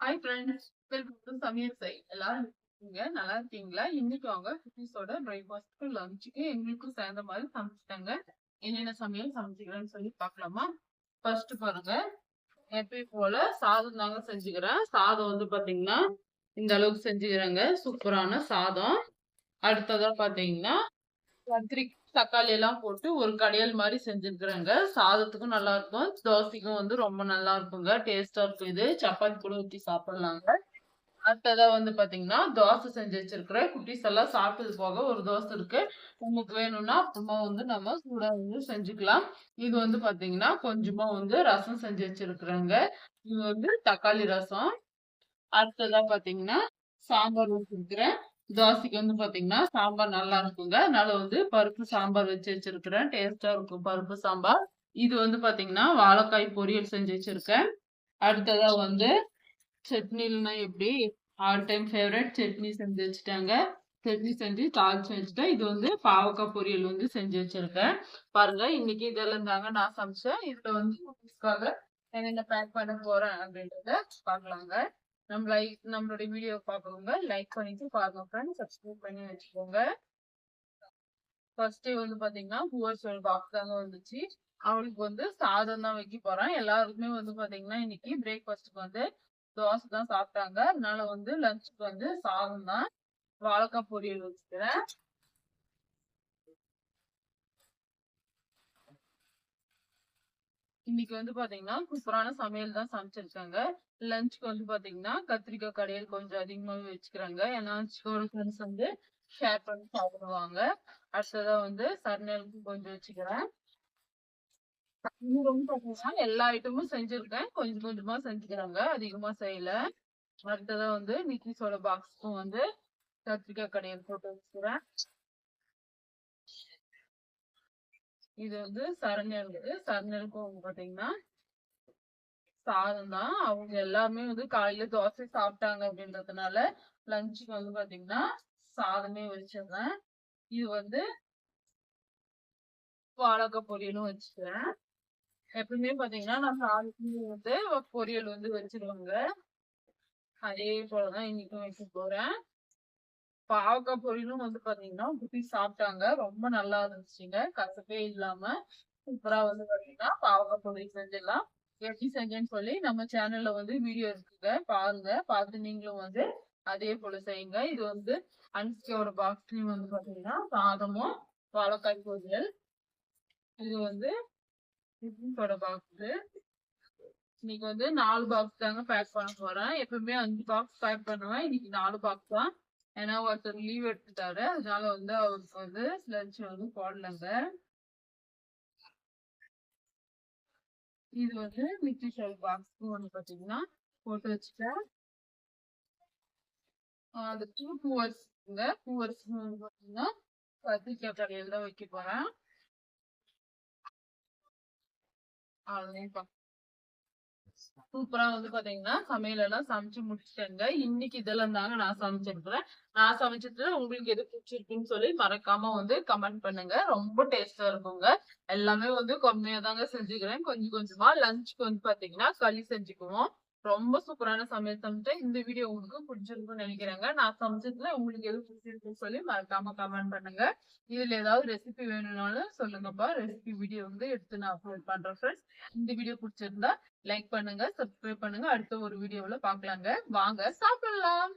Hi friends welcome to சமையல் சை எல்லாரும் இருக்கீங்க? நல்லா இருக்கீங்களா? இன்னைக்கு அவங்க குட்டீஸோட பிரேக்ஃபாஸ்ட்க்கு லஞ்சுக்கு எங்களுக்கும் சேர்ந்த மாதிரி சமைச்சிட்டாங்க. என்னென்ன சமையல் சமைச்சிக்கிறேன்னு சொல்லி பார்க்கலாமா? ஃபர்ஸ்ட் பாருங்க. எப்பயும் போல சாதம் தாங்க செஞ்சுக்கிறேன். சாதம் வந்து பாத்தீங்கன்னா இந்த அளவுக்கு செஞ்சுக்கிறேங்க. சூப்பரான சாதம். அடுத்ததாக பாத்தீங்கன்னா கத்திரி தக்காளி எல்லாம் போட்டு ஒரு கடையல் மாதிரி செஞ்சுருக்குறேங்க. சாதத்துக்கும் நல்லா இருக்கும் தோசைக்கும் வந்து ரொம்ப நல்லா இருக்குங்க டேஸ்டா இருக்கும் இது. சப்பாத்தி கூட ஊற்றி சாப்பிடலாங்க. அடுத்ததா வந்து பாத்தீங்கன்னா தோசை செஞ்சு வச்சிருக்கிறேன் குட்டீஸ் எல்லாம் சாப்பிட்டது போக ஒரு தோசை இருக்கு. உங்களுக்கு வேணும்னா அப்புறமா வந்து நம்ம சூடாக வந்து செஞ்சுக்கலாம். இது வந்து பாத்தீங்கன்னா கொஞ்சமா வந்து ரசம் செஞ்சு வச்சிருக்கிறேங்க. இது வந்து தக்காளி ரசம். அடுத்ததா பாத்தீங்கன்னா சாம்பார் வச்சிருக்கிறேன் தோசைக்கு வந்து பாத்தீங்கன்னா சாம்பார் நல்லா இருக்குங்க. அதனால வந்து பருப்பு சாம்பார் வச்சு வச்சிருக்கிறேன். டேஸ்டா இருக்கும் பருப்பு சாம்பார். இது வந்து பாத்தீங்கன்னா வாழைக்காய் பொரியல் செஞ்சு வச்சிருக்கேன். அடுத்ததா வந்து சட்னில்னா எப்படி? ஆல் டைம் ஃபேவரட் சட்னி செஞ்சு வச்சுட்டாங்க. சட்னி செஞ்சு தாளிச்சு வச்சுட்டேன். இது வந்து பாவக்காய் பொரியல் வந்து செஞ்சு வச்சிருக்கேன். பாருங்க இன்னைக்கு இதெல்லாம் தாங்க நான் சமைச்சேன். இதுல வந்து என்னென்ன பேக் பண்ண போறேன் அப்படின்றத பார்க்கலாங்க நம்ம லைக் நம்மளுடைய வீடியோ பார்க்கறவங்க லைக் பண்ணிட்டு பாருங்க ஃப்ரெண்ட்ஸ் சப்ஸ்கிரைப் பண்ணி வச்சுக்கோங்க. ஃபர்ஸ்ட் வந்து பாத்தீங்கன்னா பூவர் பாக்ஸ் தாங்க வந்துச்சு. அவளுக்கு வந்து சாதம் தான் வைக்க போறான். எல்லாருக்குமே வந்து பாத்தீங்கன்னா இன்னைக்கு பிரேக்ஃபாஸ்ட்டுக்கு வந்து தோசை தான் சாப்பிட்டாங்க. அதனால வந்து லஞ்சுக்கு வந்து சாதம் தான். வாழைக்காய் பொரியல் வச்சுக்கிறேன். இன்னைக்கு வந்து பாத்தீங்கன்னா சூப்பரான சமையல் தான் சமைச்சிருக்காங்க. லஞ்சுக்கு வந்து பாத்தீங்கன்னா கத்திரிக்காய் கடையில் கொஞ்சம் அதிகமாவே வச்சுக்கிறாங்க. ஏன்னா ஒரு ஃப்ரெண்ட்ஸ் வந்து ஷேர் பண்ணி சாப்பிடுவாங்க. அடுத்ததான் வந்து சர்னலுக்கு கொஞ்சம் வச்சுக்கிறேன். ரொம்ப பாத்தீங்கன்னா எல்லா ஐட்டமும் செஞ்சிருக்கேன். கொஞ்சம் கொஞ்சமா செஞ்சுக்கிறாங்க. அதிகமா செய்யல. அடுத்ததான் வந்து நிக்கிஸோட பாக்ஸ்க்கும் வந்து கத்திரிக்காய் கடையில் போட்டு வச்சுக்கிறேன். இது வந்து சரண்யலுக்கு சரண்யலுக்கும் வந்து பாத்தீங்கன்னா சாதம் தான் அவங்க எல்லாமே வந்து காலையில தோசை சாப்பிட்டாங்க அப்படின்றதுனால லஞ்சுக்கு வந்து பாத்தீங்கன்னா சாதமே வச்சிருந்தேன். இது வந்து வாழைக்காய் பொரியலும் வச்சுக்கிறேன் எப்பவுமே பாத்தீங்கன்னா நான் சாதத்துக்கு வந்து பொரியல் வந்து வச்சிருவாங்க. அதே போலதான் இன்னைக்கும் வைக்க போறேன். பாவக்காய் பொரியலும் வந்து பாத்தீங்கன்னா குட்டி சாப்பிட்டாங்க. ரொம்ப நல்லா இருந்துச்சுங்க. கசப்பே இல்லாம சூப்பரா வந்து பாத்தீங்கன்னா பாவக்காய் பொரியல் செஞ்சிடலாம். எப்படி செஞ்சேன்னு சொல்லி நம்ம சேனல்ல வந்து வீடியோ இருக்குங்க. பாருங்க. பார்த்து நீங்களும் வந்து அதே போல செய்யுங்க. இது வந்து அன்சியோட பாக்ஸ்லயும் வந்து பாத்தீங்கன்னா சாதமும் வாழைக்காய் பொரியல். இது வந்து இட்லியோட பாக்ஸ் இன்னைக்கு வந்து நாலு பாக்ஸ் தாங்க பேக் பண்ண போறேன். எப்பவுமே அஞ்சு பாக்ஸ் பேக் பண்ணுவேன். இன்னைக்கு நாலு பாக்ஸ் தான். ஏன்னா ஒருத்தர் லீவ் எடுத்துட்டாரு. அதனால வந்து அவருக்கு வந்து லஞ்ச் வந்து போடலங்க. இது வந்து மிக்சி ஷெல் பாக்ஸ்க்கு வந்து பாத்தீங்கன்னா போட்டு வச்சுட்டேன். அது டூ பூவர்ஸ்ங்க பூவர்ஸ் வந்து பாத்தீங்கன்னா கத்திரிக்காய் கடையில் தான் வைக்க போறேன். பார்க்க சூப்பரா வந்து பாத்தீங்கன்னா சமையல் எல்லாம் சமைச்சு முடிச்சிட்டேங்க. இன்னைக்கு இதெல்லாம் தாங்க நான் சமைச்சிருக்கிறேன் நான் சமைச்சதுல உங்களுக்கு எது பிடிச்சிருக்குன்னு சொல்லி மறக்காம வந்து கமெண்ட் பண்ணுங்க. ரொம்ப டேஸ்டா இருக்குங்க. எல்லாமே வந்து கம்மியா தாங்க செஞ்சுக்கிறேன். கொஞ்சம் கொஞ்சமா லஞ்சுக்கு வந்து பாத்தீங்கன்னா களி செஞ்சுக்குவோம். ரொம்ப சூப்பரான சமையல் சமைச்சேன் இந்த வீடியோ உங்களுக்கு பிடிச்சிருக்கும்னு நினைக்கிறேங்க. நான் சமைச்சதுல உங்களுக்கு எது பிடிச்சிருக்குன்னு சொல்லி மறக்காம கமெண்ட் பண்ணுங்க. இதுல ஏதாவது ரெசிபி வேணும்னாலும் சொல்லுங்கப்பா. ரெசிபி வீடியோ வந்து எடுத்து நான் அப்லோட் பண்றேன் ஃப்ரெண்ட்ஸ் இந்த வீடியோ பிடிச்சிருந்தா லைக் பண்ணுங்க சப்ஸ்கிரைப் பண்ணுங்க. அடுத்த ஒரு வீடியோவில் பாக்கலாங்க வாங்க சாப்பிடலாம்.